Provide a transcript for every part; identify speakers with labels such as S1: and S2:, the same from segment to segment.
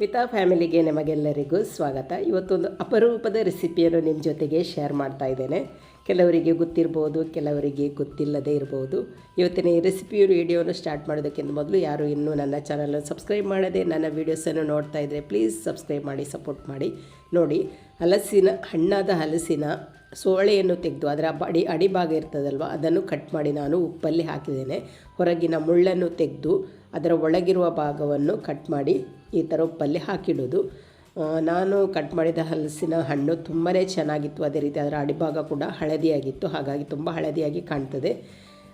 S1: ಮಿತಾ ಫ್ಯಾಮಿಲಿಗೆ ನಿಮಗೆಲ್ಲರಿಗೂ ಸ್ವಾಗತ. ಇವತ್ತೊಂದು ಅಪರೂಪದ ರೆಸಿಪಿಯನ್ನು ನಿಮ್ಮ ಜೊತೆಗೆ ಶೇರ್ ಮಾಡ್ತಾ ಇದ್ದೇನೆ. ಕೆಲವರಿಗೆ ಗೊತ್ತಿರ್ಬೋದು, ಕೆಲವರಿಗೆ ಗೊತ್ತಿಲ್ಲದೇ ಇರ್ಬೋದು. ಇವತ್ತಿನ ಈ ರೆಸಿಪಿ ವಿಡಿಯೋನ ಸ್ಟಾರ್ಟ್ ಮಾಡೋದಕ್ಕಿಂತ ಮೊದಲು ಯಾರು ಇನ್ನೂ ನನ್ನ ಚಾನಲನ್ನು ಸಬ್ಸ್ಕ್ರೈಬ್ ಮಾಡದೆ ನನ್ನ ವೀಡಿಯೋಸನ್ನು ನೋಡ್ತಾ ಇದ್ದರೆ ಪ್ಲೀಸ್ ಸಬ್ಸ್ಕ್ರೈಬ್ ಮಾಡಿ, ಸಪೋರ್ಟ್ ಮಾಡಿ. ನೋಡಿ, ಹಲಸಿನ, ಹಣ್ಣಾದ ಹಲಸಿನ ಸೋಳೆಯನ್ನು ತೆಗೆದು ಅದರ ಅಡಿ, ಅಡಿಭಾಗ ಇರ್ತದಲ್ವ, ಅದನ್ನು ಕಟ್ ಮಾಡಿ ನಾನು ಉಪ್ಪಲ್ಲಿ ಹಾಕಿದ್ದೇನೆ. ಹೊರಗಿನ ಮುಳ್ಳನ್ನು ತೆಗೆದು ಅದರ ಒಳಗಿರುವ ಭಾಗವನ್ನು ಕಟ್ ಮಾಡಿ ಈ ಥರ ಉಪ್ಪಲ್ಲಿ ಹಾಕಿಡೋದು. ನಾನು ಕಟ್ ಮಾಡಿದ ಹಲಸಿನ ಹಣ್ಣು ತುಂಬಾ ಚೆನ್ನಾಗಿತ್ತು. ಅದೇ ರೀತಿ ಅದರ ಅಡಿಭಾಗ ಕೂಡ ಹಳದಿಯಾಗಿತ್ತು. ಹಾಗಾಗಿ ತುಂಬ ಹಳದಿಯಾಗಿ ಕಾಣ್ತದೆ.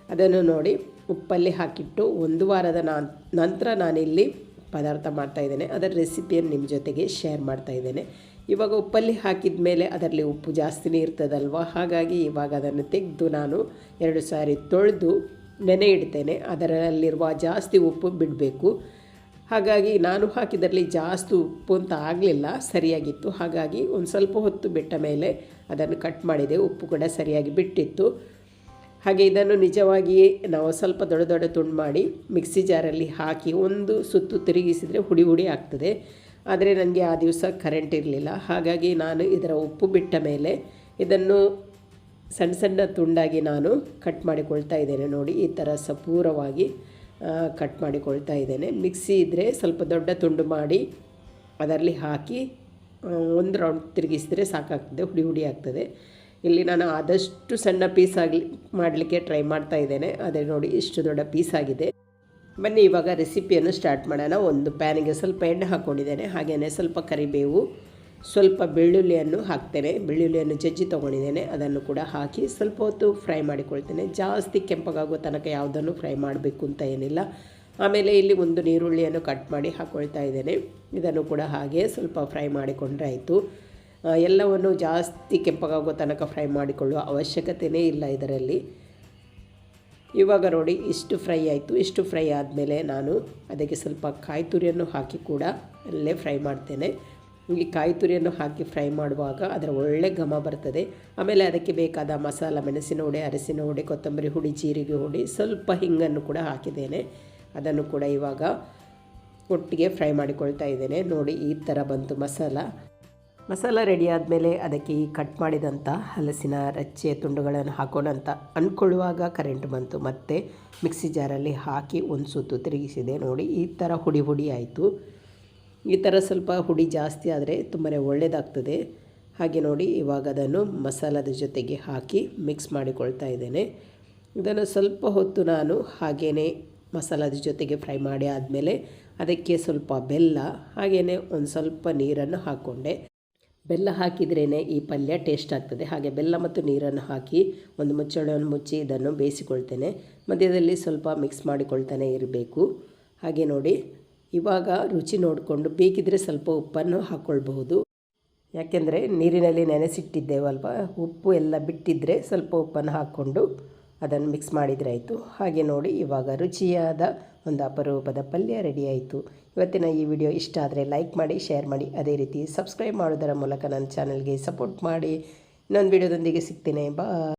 S1: ಅದನ್ನು ನೋಡಿ ಉಪ್ಪಲ್ಲಿ ಹಾಕಿಟ್ಟು ಒಂದು ವಾರದ ನಂತರ ನಾನಿಲ್ಲಿ ಪದಾರ್ಥ ಮಾಡ್ತಾಯಿದ್ದೇನೆ ಅದರ ರೆಸಿಪಿಯನ್ನು ನಿಮ್ಮ ಜೊತೆಗೆ ಶೇರ್ ಮಾಡ್ತಾ ಇದ್ದೇನೆ. ಇವಾಗ ಉಪ್ಪಲ್ಲಿ ಹಾಕಿದ ಮೇಲೆ ಅದರಲ್ಲಿ ಉಪ್ಪು ಜಾಸ್ತಿನೇ ಇರ್ತದಲ್ವ? ಹಾಗಾಗಿ ಇವಾಗ ಅದನ್ನು ತೆಗೆದು ನಾನು ಎರಡು ಸಾರಿ ತೊಳೆದು ನೆನೆ ಇಡ್ತೇನೆ. ಅದರಲ್ಲಿರುವ ಜಾಸ್ತಿ ಉಪ್ಪು ಬಿಡಬೇಕು. ಹಾಗಾಗಿ ನಾನು ಹಾಕಿದರಲ್ಲಿ ಜಾಸ್ತಿ ಉಪ್ಪು ಅಂತ ಆಗಲಿಲ್ಲ, ಸರಿಯಾಗಿತ್ತು. ಹಾಗಾಗಿ ಒಂದು ಸ್ವಲ್ಪ ಹೊತ್ತು ಬಿಟ್ಟ ಮೇಲೆ ಅದನ್ನು ಕಟ್ ಮಾಡಿದೆ. ಉಪ್ಪು ಕೂಡ ಸರಿಯಾಗಿ ಬಿಟ್ಟಿತ್ತು. ಹಾಗೆ ಇದನ್ನು ನಿಜವಾಗಿಯೇ ನಾವು ಸ್ವಲ್ಪ ದೊಡ್ಡ ದೊಡ್ಡ ತುಂಡು ಮಾಡಿ ಮಿಕ್ಸಿ ಜಾರಲ್ಲಿ ಹಾಕಿ ಒಂದು ಸುತ್ತು ತಿರುಗಿಸಿದರೆ ಹುಡಿ ಹುಡಿ ಆಗ್ತದೆ. ಆದರೆ ನನಗೆ ಆ ದಿವಸ ಕರೆಂಟ್ ಇರಲಿಲ್ಲ. ಹಾಗಾಗಿ ನಾನು ಇದರ ಉಪ್ಪು ಬಿಟ್ಟ ಮೇಲೆ ಇದನ್ನು ಸಣ್ಣ ಸಣ್ಣ ತುಂಡಾಗಿ ನಾನು ಕಟ್ ಮಾಡಿಕೊಳ್ತಾ ಇದ್ದೇನೆ ನೋಡಿ. ಈ ಥರ ಸಪೂರವಾಗಿ ಕಟ್ ಮಾಡಿಕೊಳ್ತಾ ಇದ್ದೇನೆ. ಮಿಕ್ಸಿ ಇದ್ದರೆ ಸ್ವಲ್ಪ ದೊಡ್ಡ ತುಂಡು ಮಾಡಿ ಅದರಲ್ಲಿ ಹಾಕಿ ಒಂದು ರೌಂಡ್ ತಿರುಗಿಸಿದ್ರೆ ಸಾಕಾಗ್ತದೆ, ಹುಡಿ ಹುಡಿ ಆಗ್ತದೆ. ಇಲ್ಲಿ ನಾನು ಆದಷ್ಟು ಸಣ್ಣ ಪೀಸ್ ಆಗಲಿ, ಮಾಡಲಿಕ್ಕೆ ಟ್ರೈ ಮಾಡ್ತಾ ಇದ್ದೇನೆ. ಅದೇ ನೋಡಿ, ಇಷ್ಟು ದೊಡ್ಡ ಪೀಸ್ ಆಗಿದೆ. ಬನ್ನಿ, ಇವಾಗ ರೆಸಿಪಿಯನ್ನು ಸ್ಟಾರ್ಟ್ ಮಾಡೋಣ. ಒಂದು ಪ್ಯಾನಿಗೆ ಸ್ವಲ್ಪ ಎಣ್ಣೆ ಹಾಕ್ಕೊಂಡಿದ್ದೇನೆ ಹಾಗೆಯೇ ಸ್ವಲ್ಪ ಕರಿಬೇವು ಸ್ವಲ್ಪ ಬೆಳ್ಳುಳ್ಳಿಯನ್ನು ಹಾಕ್ತೇನೆ. ಬೆಳ್ಳುಳ್ಳಿಯನ್ನು ಜಜ್ಜಿ ತೊಗೊಂಡಿದ್ದೇನೆ. ಅದನ್ನು ಕೂಡ ಹಾಕಿ ಸ್ವಲ್ಪ ಹೊತ್ತು ಫ್ರೈ ಮಾಡಿಕೊಳ್ತೇನೆ. ಜಾಸ್ತಿ ಕೆಂಪಗಾಗೋ ತನಕ ಯಾವುದನ್ನು ಫ್ರೈ ಮಾಡಬೇಕು ಅಂತ ಏನಿಲ್ಲ. ಆಮೇಲೆ ಇಲ್ಲಿ ಒಂದು ನೀರುಳ್ಳಿಯನ್ನು ಕಟ್ ಮಾಡಿ ಹಾಕ್ಕೊಳ್ತಾ ಇದ್ದೇನೆ. ಇದನ್ನು ಕೂಡ ಹಾಗೆ ಸ್ವಲ್ಪ ಫ್ರೈ ಮಾಡಿಕೊಂಡ್ರೆ ಆಯಿತು. ಎಲ್ಲವನ್ನು ಜಾಸ್ತಿ ಕೆಂಪಗಾಗೋ ತನಕ ಫ್ರೈ ಮಾಡಿಕೊಳ್ಳುವ ಅವಶ್ಯಕತೆಯೇ ಇಲ್ಲ ಇದರಲ್ಲಿ. ಇವಾಗ ನೋಡಿ, ಇಷ್ಟು ಫ್ರೈ ಆಯಿತು. ಇಷ್ಟು ಫ್ರೈ ಆದಮೇಲೆ ನಾನು ಅದಕ್ಕೆ ಸ್ವಲ್ಪ ಕಾಯಿ ತುರಿಯನ್ನು ಹಾಕಿ ಕೂಡ ಅಲ್ಲೇ ಫ್ರೈ ಮಾಡ್ತೇನೆ. ಈ ಕಾಯಿ ತುರಿಯನ್ನು ಹಾಕಿ ಫ್ರೈ ಮಾಡುವಾಗ ಅದರ ಒಳ್ಳೆ ಘಮ ಬರ್ತದೆ. ಆಮೇಲೆ ಅದಕ್ಕೆ ಬೇಕಾದ ಮಸಾಲ, ಮೆಣಸಿನ ಹುಡಿ ಅರಸಿನ ಹುಡಿ ಕೊತ್ತಂಬರಿ ಹುಡಿ ಜೀರಿಗೆ ಹುಡಿ ಸ್ವಲ್ಪ ಹಿಂಗನ್ನು ಕೂಡ ಹಾಕಿದ್ದೇನೆ. ಅದನ್ನು ಕೂಡ ಇವಾಗ ಒಟ್ಟಿಗೆ ಫ್ರೈ ಮಾಡಿಕೊಳ್ತಾ ಇದ್ದೇನೆ. ನೋಡಿ ಈ ಥರ ಬಂತು ಮಸಾಲ. ಮಸಾಲ ರೆಡಿ ಆದಮೇಲೆ ಅದಕ್ಕೆ ಈ ಕಟ್ ಮಾಡಿದಂಥ ಹಲಸಿನ ರಚ್ಚೆ ತುಂಡುಗಳನ್ನು ಹಾಕೋಣ ಅಂತ ಅಂದ್ಕೊಳ್ಳುವಾಗ ಕರೆಂಟ್ ಬಂತು. ಮತ್ತು ಮಿಕ್ಸಿ ಜಾರಲ್ಲಿ ಹಾಕಿ ಒಂದು ಸುತ್ತು ತಿರುಗಿಸಿದೆ. ನೋಡಿ ಈ ಥರ ಹುಡಿ ಹುಡಿ ಆಯಿತು. ಈ ಥರ ಸ್ವಲ್ಪ ಹುಡಿ ಜಾಸ್ತಿ ಆದರೆ ತುಂಬಾ ಒಳ್ಳೆಯದಾಗ್ತದೆ ಹಾಗೆ ನೋಡಿ ಇವಾಗ ಅದನ್ನು ಮಸಾಲದ ಜೊತೆಗೆ ಹಾಕಿ ಮಿಕ್ಸ್ ಮಾಡಿಕೊಳ್ತಾ ಇದ್ದೇನೆ. ಇದನ್ನು ಸ್ವಲ್ಪ ಹೊತ್ತು ನಾನು ಹಾಗೆಯೇ ಮಸಾಲದ ಜೊತೆಗೆ ಫ್ರೈ ಮಾಡಿ ಆದಮೇಲೆ ಅದಕ್ಕೆ ಸ್ವಲ್ಪ ಬೆಲ್ಲ ಹಾಗೆಯೇ ಒಂದು ಸ್ವಲ್ಪ ನೀರನ್ನು ಹಾಕ್ಕೊಂಡೆ. ಬೆಲ್ಲ ಹಾಕಿದ್ರೇ ಈ ಪಲ್ಯ ಟೇಸ್ಟ್ ಆಗ್ತದೆ. ಹಾಗೆ ಬೆಲ್ಲ ಮತ್ತು ನೀರನ್ನು ಹಾಕಿ ಒಂದು ಮುಚ್ಚಳವನ್ನು ಮುಚ್ಚಿ ಇದನ್ನು ಬೇಯಿಸಿಕೊಳ್ತೇನೆ. ಮಧ್ಯದಲ್ಲಿ ಸ್ವಲ್ಪ ಮಿಕ್ಸ್ ಮಾಡಿಕೊಳ್ತಾನೆ ಇರಬೇಕು. ಹಾಗೆ ನೋಡಿ ಇವಾಗ ರುಚಿ ನೋಡಿಕೊಂಡು ಬೇಕಿದ್ರೆ ಸ್ವಲ್ಪ ಉಪ್ಪನ್ನು ಹಾಕ್ಕೊಳ್ಬಹುದು ಯಾಕೆಂದರೆ ನೀರಿನಲ್ಲಿ ನೆನೆಸಿಟ್ಟಿದ್ದೇವಲ್ವ, ಉಪ್ಪು ಎಲ್ಲ ಬಿಟ್ಟಿದ್ದರೆ ಸ್ವಲ್ಪ ಉಪ್ಪನ್ನು ಹಾಕ್ಕೊಂಡು ಅದನ್ನು ಮಿಕ್ಸ್ ಮಾಡಿದರೆ ಆಯಿತು. ಹಾಗೆ ನೋಡಿ, ಇವಾಗ ರುಚಿಯಾದ ಒಂದು ಅಪರೂಪದ ಪಲ್ಯ ರೆಡಿ ಆಯಿತು. ಇವತ್ತಿನ ಈ ವಿಡಿಯೋ ಇಷ್ಟ ಆದರೆ ಲೈಕ್ ಮಾಡಿ, ಶೇರ್ ಮಾಡಿ. ಅದೇ ರೀತಿ ಸಬ್ಸ್ಕ್ರೈಬ್ ಮಾಡೋದರ ಮೂಲಕ ನನ್ನ ಚಾನಲ್ಗೆ ಸಪೋರ್ಟ್ ಮಾಡಿ. ಇನ್ನೊಂದು ವಿಡಿಯೋದೊಂದಿಗೆ ಸಿಗ್ತೇನೆ. ಬಾ